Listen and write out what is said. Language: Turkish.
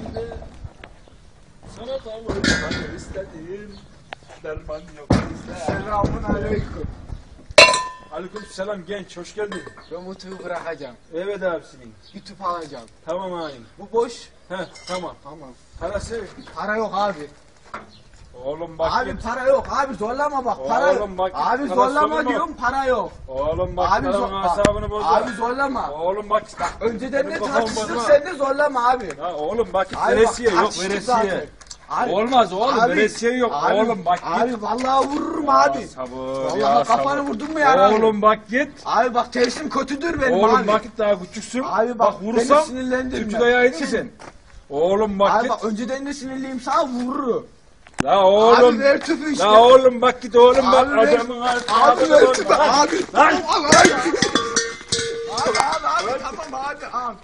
Kalbimde sana kavuşmayı istedim. Derman yok. Selamun aleyküm. Aleyküm selam genç hoş geldin. Ben Mutlu'yu bırakacağım. Evet abisinin. Bir tüp alacağım. Tamam ağayım. Bu boş. Heh tamam. Tamam. Parası. Para yok abi. Oğlum bak Abi git. para yok abi zorlama bak para Oğlum bak, Abi zorlama sorma. diyorum para yok. Oğlum bak Abi, zor- asabını bozma. abi zorlama. Oğlum bak. Önceden de kafamı tartıştık bozma. sen de zorlama abi. Ha, oğlum bak Abi veresiye yok tartıştık veresiye. zaten. Abi, Olmaz oğlum abi, veresiye yok. abi, oğlum bak git. Abi vallahi vururum Ya abi. Sabır Vallahi ya kafanı sabır. vurdun mu ya? Oğlum bak git. Abi bak tersim kötüdür benim Oğlum abi. bak daha küçüksün. Abi bak, vurursam beni sinirlendirme. Türkçe dayağı yedin sen. Oğlum bak Abi git. bak önceden de sinirliyim sana vururum. La oğlum. Abi ver tüpü işte. La oğlum bak git oğlum bak Abi ver- adamın altına. Abi ver tüpü abi. Lan. Al abi. Abi abi abi tamam abi al.